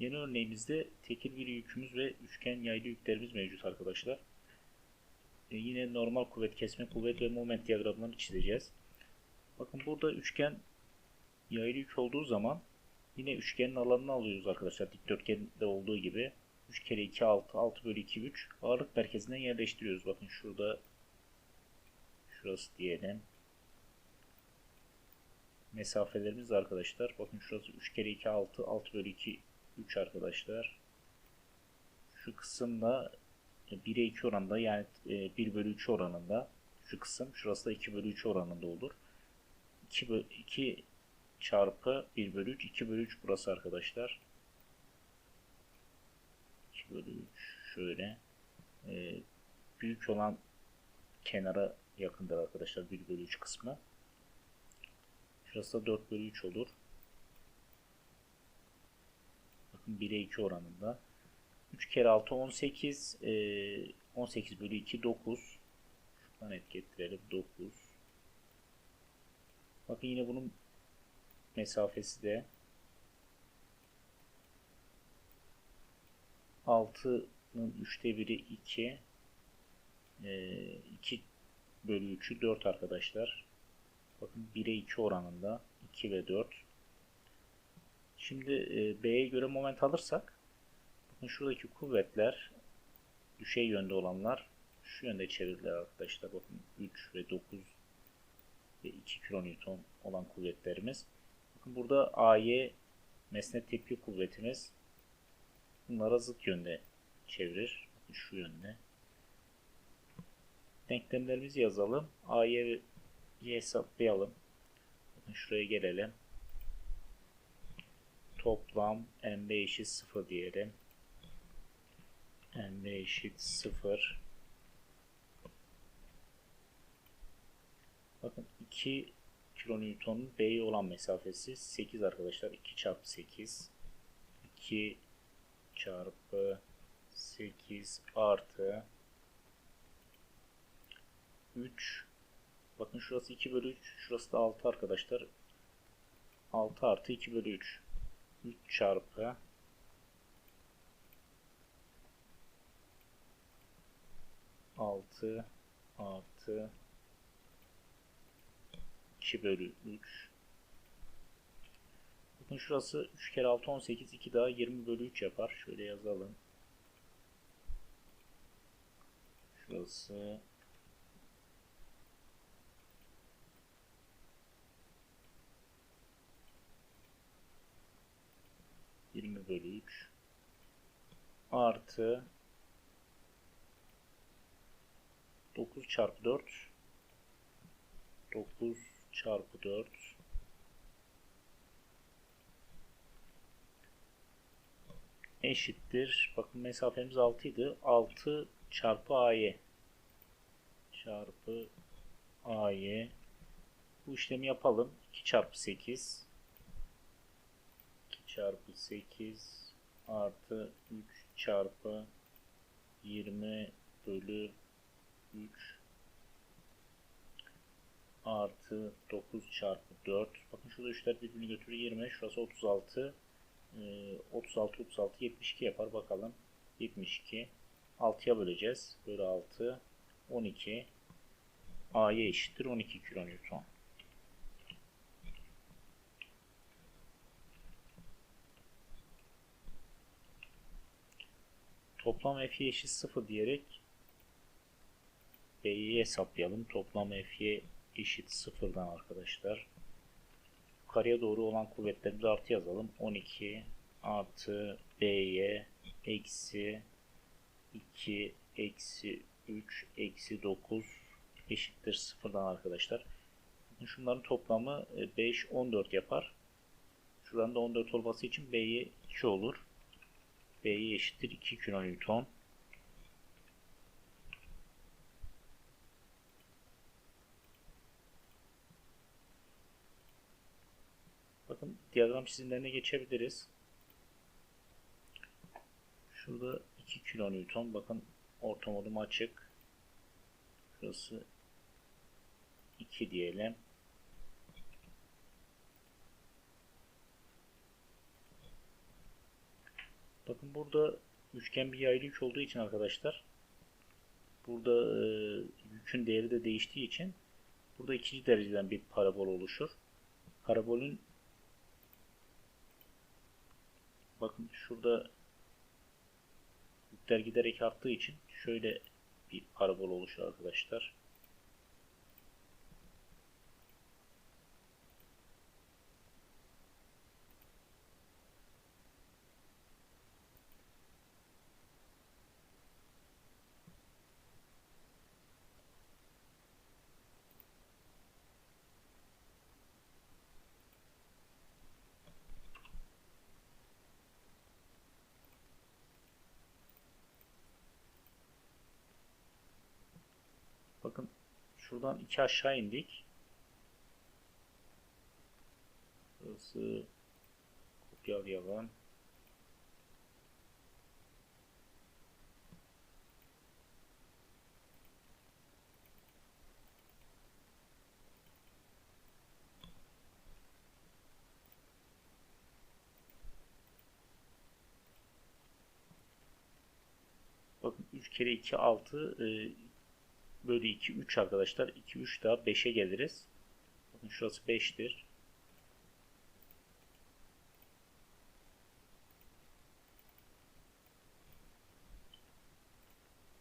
Yeni örneğimizde tekil bir yükümüz ve üçgen yaylı yüklerimiz mevcut arkadaşlar. E, yine normal kuvvet, kesme kuvvet ve moment diyagramlarını çizeceğiz. Bakın burada üçgen yaylı yük olduğu zaman yine üçgenin alanını alıyoruz arkadaşlar. Dikdörtgende olduğu gibi. 3 kere 2 6, 6 bölü 2 3 ağırlık merkezinden yerleştiriyoruz. Bakın şurada şurası diyelim. Mesafelerimiz arkadaşlar. Bakın şurası 3 kere 2 6, 6 bölü 2 3 arkadaşlar. Şu kısımda 1'e 2 oranında yani 1 bölü 3 oranında şu kısım şurası da 2 bölü 3 oranında olur. 2, bölü, 2 çarpı 1 bölü 3 2 bölü 3 burası arkadaşlar. 2 bölü 3 şöyle ee, büyük olan kenara yakındır arkadaşlar 1 bölü 3 kısmı. Şurası da 4 bölü 3 olur. Bakın 1'e 2 oranında. 3 kere 6 18. E, 18 bölü 2 9. Şuradan etiketleyelim 9. Bakın yine bunun mesafesi de 6'nın 3'te 1'i 2. E, 2 bölü 3'ü 4 arkadaşlar. Bakın 1'e 2 oranında 2 ve 4. Şimdi e, B'ye göre moment alırsak bakın şuradaki kuvvetler düşey yönde olanlar şu yönde çevrilir arkadaşlar. Bakın 3 ve 9 ve 2 kilonewton olan kuvvetlerimiz. Bakın burada AY mesnet tepki kuvvetimiz bunlara zıt yönde çevirir. Bakın şu yönde. Denklemlerimizi yazalım. AY hesaplayalım. Bakın şuraya gelelim. Toplam MB eşit 0 diyelim. MB eşit 0. Bakın 2 kilonewtonun B'ye olan mesafesi 8 arkadaşlar. 2 çarpı 8. 2 çarpı 8 artı 3 Bakın şurası 2 bölü 3. Şurası da 6 arkadaşlar. 6 artı 2 bölü 3. 3 çarpı altı artı 2 bölü 3 Bakın şurası 3 kere 6 18 2 daha 20 bölü 3 yapar. Şöyle yazalım. Şurası 20 bölü 3 artı 9 çarpı 4 9 çarpı 4 eşittir. Bakın mesafemiz 6 idi. 6 çarpı AY çarpı AY bu işlemi yapalım. 2 çarpı 8 çarpı 8 artı 3 çarpı 20 bölü 3 artı 9 çarpı 4 bakın şurada 3'ler birbirini götürüyor. 20 şurası 36 36 36 72 yapar. Bakalım. 72 6'ya böleceğiz. Bölü 6 12 A'ya eşittir. 12 kilonewton Toplam F'ye eşit 0 diyerek B'yi hesaplayalım. Toplam F'ye eşit 0'dan arkadaşlar. Yukarıya doğru olan kuvvetlerimizi artı yazalım. 12 artı B'ye eksi 2 eksi 3 eksi 9 eşittir 0'dan arkadaşlar. Şunların toplamı 5 e, 14 yapar. Şuranın da 14 olması için B'ye 2 olur. B'ye eşittir 2 kilonewton. Bakın diyagram çizimlerine geçebiliriz. Şurada 2 kilonewton. Bakın orta modum açık. Şurası 2 diyelim. Bakın burada üçgen bir yaylı yük olduğu için arkadaşlar burada e, yükün değeri de değiştiği için burada ikinci dereceden bir parabol oluşur. Parabolün bakın şurada yükler giderek arttığı için şöyle bir parabol oluşur arkadaşlar. Bakın şuradan iki aşağı indik. Burası kopyalayalım. Bakın 3 kere 2 6 bölü 2 3 arkadaşlar. 2 3 daha 5'e geliriz. Bakın şurası 5'tir.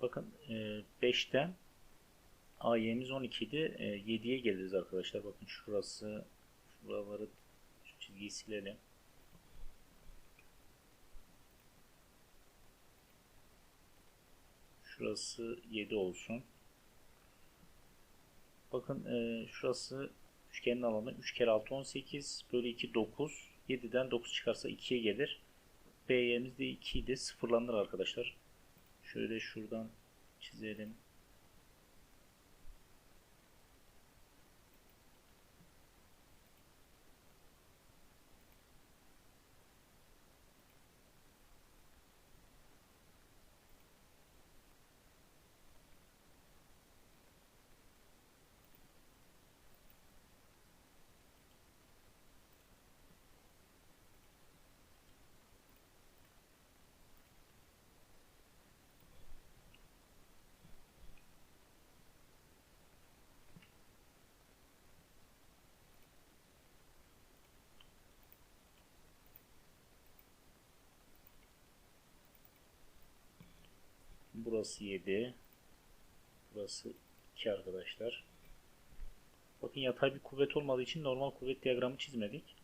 Bakın 5'ten AY'miz 12 idi. 7'ye geliriz arkadaşlar. Bakın şurası şuraları şu çizgiyi silelim. Şurası 7 olsun. Bakın e, şurası üçgenin alanı 3 kere 6 18 bölü 2 9. 7'den 9 çıkarsa 2'ye gelir. B'yemiz de 2 idi. Sıfırlanır arkadaşlar. Şöyle şuradan çizelim. Burası 7. Burası 2 arkadaşlar. Bakın yatay bir kuvvet olmadığı için normal kuvvet diyagramı çizmedik.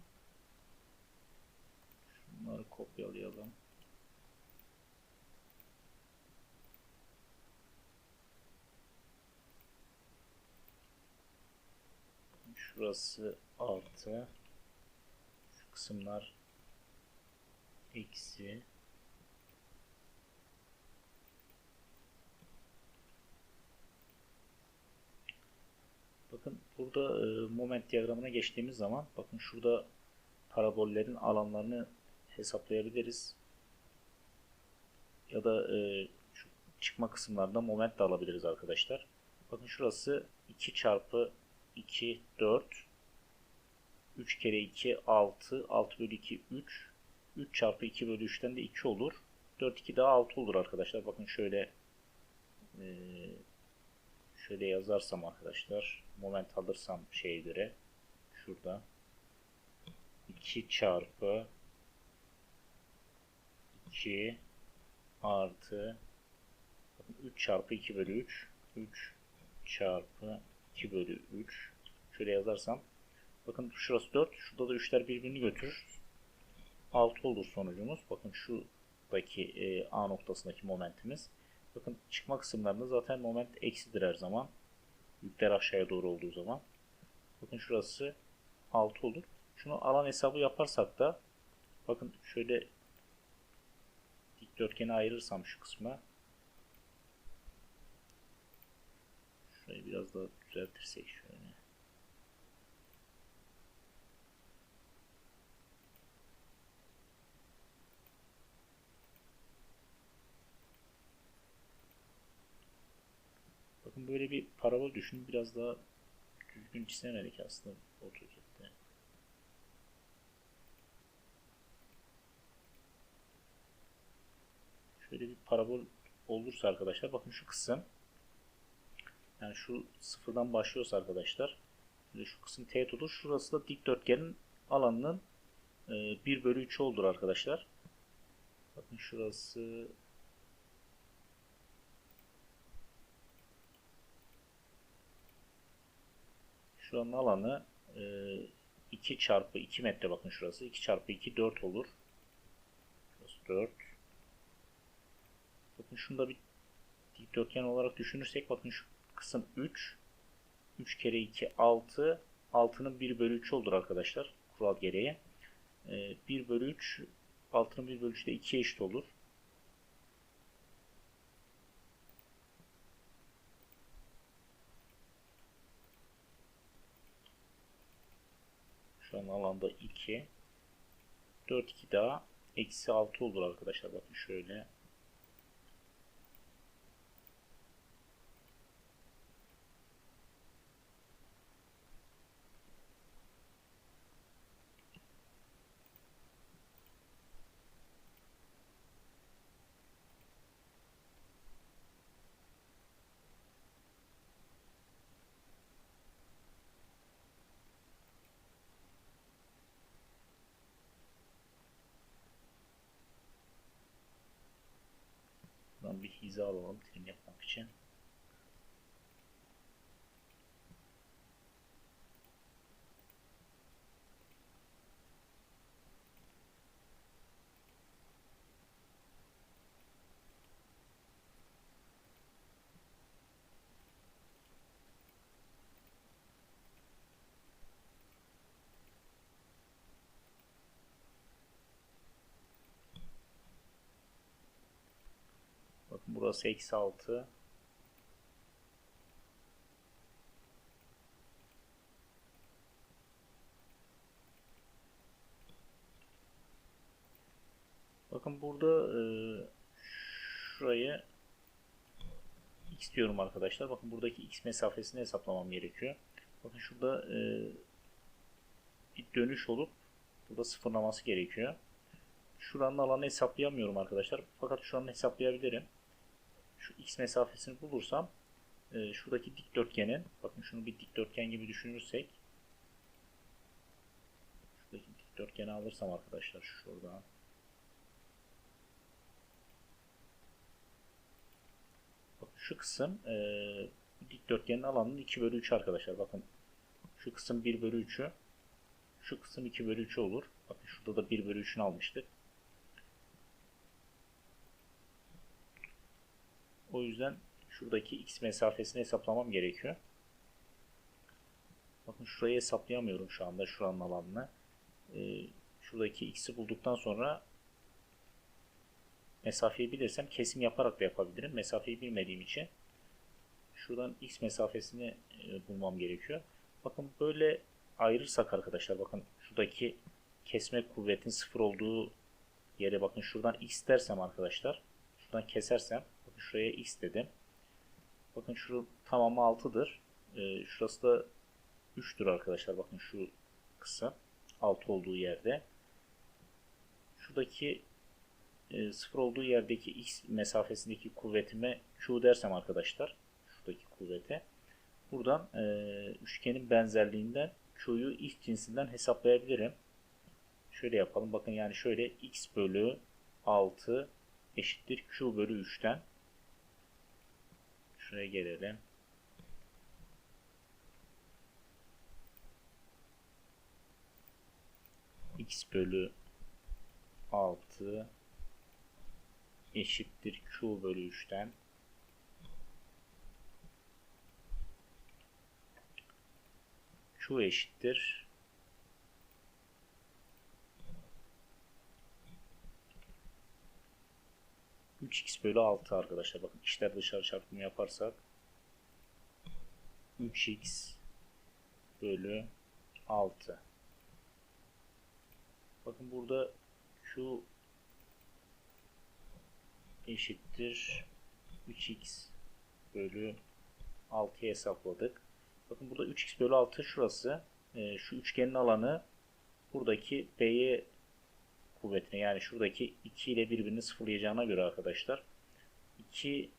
Şunları kopyalayalım. Şurası 6. Şu kısımlar eksi Bakın burada e, moment diyagramına geçtiğimiz zaman bakın şurada parabollerin alanlarını hesaplayabiliriz. Ya da e, şu çıkma kısımlarında moment de alabiliriz arkadaşlar. Bakın şurası 2 çarpı 2 4 3 kere 2 6 6 bölü 2 3 3 çarpı 2 bölü 3'ten de 2 olur. 4 2 daha 6 olur arkadaşlar. Bakın şöyle e, şöyle yazarsam arkadaşlar moment alırsam şeye göre şurada. 2 çarpı 2 artı 3 çarpı 2 bölü 3 3 çarpı 2 bölü 3 şöyle yazarsam bakın şurası 4 şurada da 3'ler birbirini götürür. 6 olur sonucumuz. Bakın şuradaki e, A noktasındaki momentimiz. Bakın çıkma kısımlarında zaten moment eksidir her zaman Yükler aşağıya doğru olduğu zaman. Bakın şurası 6 olur. Şunu alan hesabı yaparsak da bakın şöyle dikdörtgeni ayırırsam şu kısma şurayı biraz daha düzeltirsek şöyle Bakın böyle bir parabol düşünün. Biraz daha düzgün çizemedik aslında AutoCAD'de. şöyle bir parabol olursa arkadaşlar bakın şu kısım yani şu sıfırdan başlıyorsa arkadaşlar şu kısım teğet olur. Şurası da dikdörtgenin alanının 1 bölü 3 olur arkadaşlar. Bakın şurası Şuranın alanı 2 çarpı 2 metre bakın şurası. 2 çarpı 2 4 olur. Şurası 4. Bakın şunda bir dikdörtgen olarak düşünürsek bakın şu kısım 3. 3 kere 2 6. 6'nın 1 bölü 3 olur arkadaşlar. Kural gereği. 1 bölü 3 6'nın 1 bölü 3 de 2'ye eşit olur. Şu an alanda 2. 4 2 daha eksi 6 olur arkadaşlar. Bakın şöyle. Buradan bir hiza alalım dilim yapmak için. Bakın burası eksi 6. Bakın burada e, şurayı x diyorum arkadaşlar. Bakın buradaki x mesafesini hesaplamam gerekiyor. Bakın şurada e, bir dönüş olup burada sıfırlaması gerekiyor. Şuranın alanı hesaplayamıyorum arkadaşlar. Fakat şuranın hesaplayabilirim şu x mesafesini bulursam e, şuradaki dikdörtgenin bakın şunu bir dikdörtgen gibi düşünürsek şuradaki dikdörtgeni alırsam arkadaşlar şuradan. Bakın şu kısım e, dikdörtgenin alanının 2 bölü 3 arkadaşlar. Bakın şu kısım 1 bölü 3'ü şu kısım 2 bölü 3 olur. Bakın şurada da 1 bölü 3'ünü almıştık O yüzden şuradaki x mesafesini hesaplamam gerekiyor. Bakın şurayı hesaplayamıyorum şu anda şuranın alanını. Ee, şuradaki x'i bulduktan sonra mesafeyi bilirsem kesim yaparak da yapabilirim. Mesafeyi bilmediğim için şuradan x mesafesini e, bulmam gerekiyor. Bakın böyle ayırırsak arkadaşlar bakın şuradaki kesme kuvvetin sıfır olduğu yere bakın şuradan x dersem arkadaşlar şuradan kesersem Şuraya x dedim. Bakın şu tamamı 6'dır. Ee, şurası da 3'tür arkadaşlar. Bakın şu kısım 6 olduğu yerde. Şuradaki e, 0 olduğu yerdeki x mesafesindeki kuvvetime q dersem arkadaşlar. Şuradaki kuvvete. Buradan e, üçgenin benzerliğinden q'yu x cinsinden hesaplayabilirim. Şöyle yapalım. Bakın yani şöyle x bölü 6 eşittir q bölü 3'ten Şuraya gelelim. x bölü 6 eşittir q bölü 3'ten q eşittir 3x bölü 6 arkadaşlar. Bakın işler dışarı çarpımı yaparsak 3x bölü 6 Bakın burada Q eşittir 3x bölü 6'ya hesapladık. Bakın burada 3x bölü 6 şurası. E, şu üçgenin alanı buradaki B'ye kuvvetine yani şuradaki 2 ile birbirini sıfırlayacağına göre arkadaşlar 2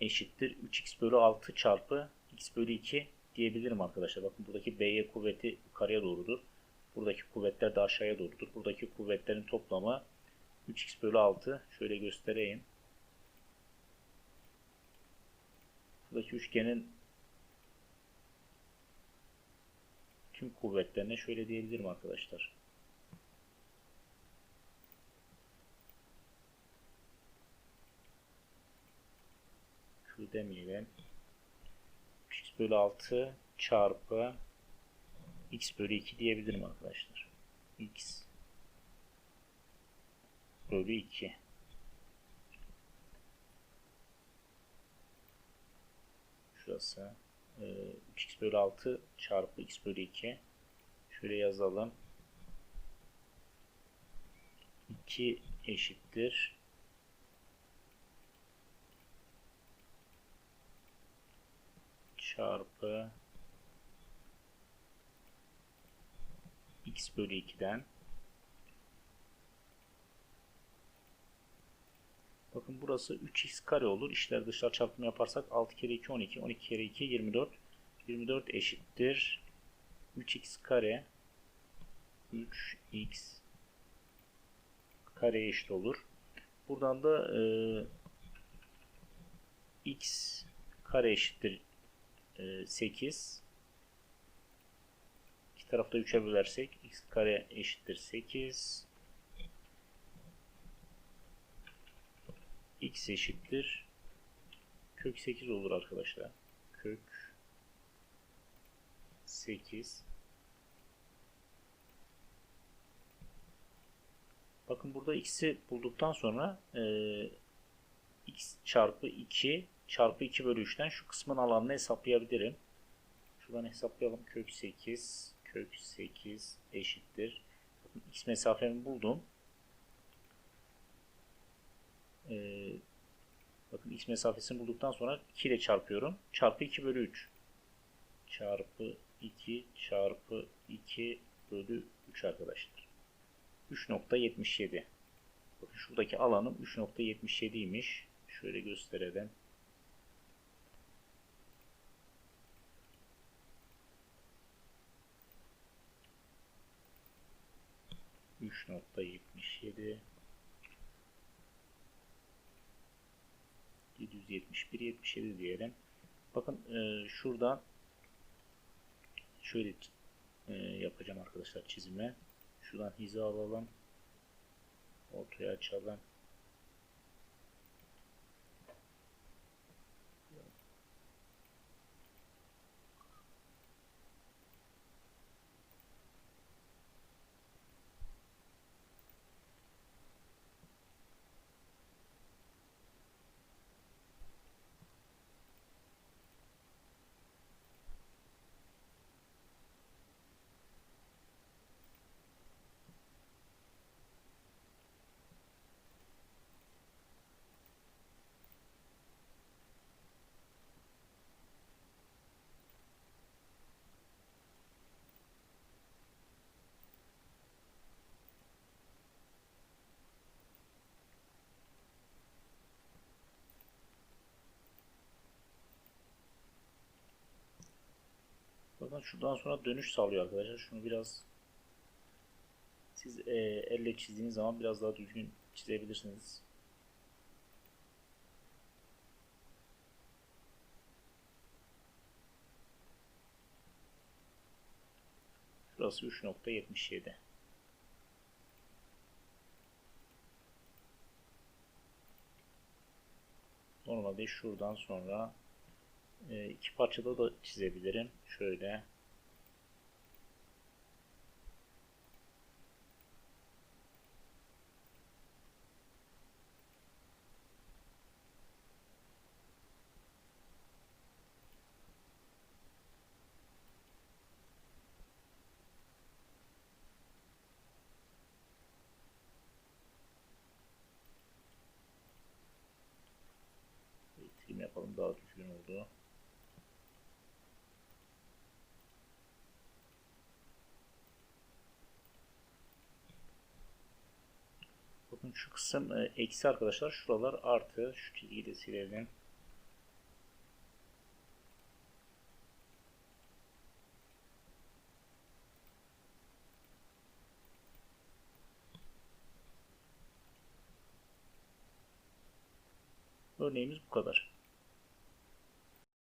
eşittir 3x bölü 6 çarpı x bölü 2 diyebilirim arkadaşlar. Bakın buradaki B'ye kuvveti yukarıya doğrudur. Buradaki kuvvetler de aşağıya doğrudur. Buradaki kuvvetlerin toplamı 3x bölü 6. Şöyle göstereyim. Buradaki üçgenin tüm kuvvetlerine şöyle diyebilirim arkadaşlar. Q demeyelim. x bölü 6 çarpı x bölü 2 diyebilirim arkadaşlar. x bölü 2 şurası e, 3x bölü 6 çarpı x bölü 2 şöyle yazalım 2 eşittir çarpı x bölü 2'den Bakın burası 3x kare olur. İşler dışlar çarpımı yaparsak 6 kere 2 12. 12 kere 2 24. 24 eşittir. 3x kare 3x kare eşit olur. Buradan da e, x kare eşittir 8. İki tarafta 3'e bölersek x kare eşittir 8. x eşittir kök 8 olur arkadaşlar. Kök 8 Bakın burada x'i bulduktan sonra e, x çarpı 2 çarpı 2 bölü 3'ten şu kısmın alanını hesaplayabilirim. Şuradan hesaplayalım. Kök 8 kök 8 eşittir. X mesafemi buldum. Ee, bakın x mesafesini bulduktan sonra 2 ile çarpıyorum. Çarpı 2 bölü 3. Çarpı 2 çarpı 2 bölü 3 arkadaşlar. 3.77. Bakın şuradaki alanım 3.77'ymiş. Şöyle gösterelim. Üç nokta yetmiş yedi. 771 77 diyelim. Bakın e, şuradan şöyle e, yapacağım arkadaşlar çizime. Şuradan hiza alalım. Ortaya açalım. Bakın şuradan sonra dönüş sağlıyor arkadaşlar. Şunu biraz siz e, elle çizdiğiniz zaman biraz daha düzgün çizebilirsiniz. Şurası 3.77. Normalde şuradan sonra e, iki parçada da çizebilirim. Şöyle. Yapalım daha düzgün oldu. Bakın şu kısım e, eksi arkadaşlar. Şuralar artı. Şu çizgiyi de silelim. Örneğimiz bu kadar.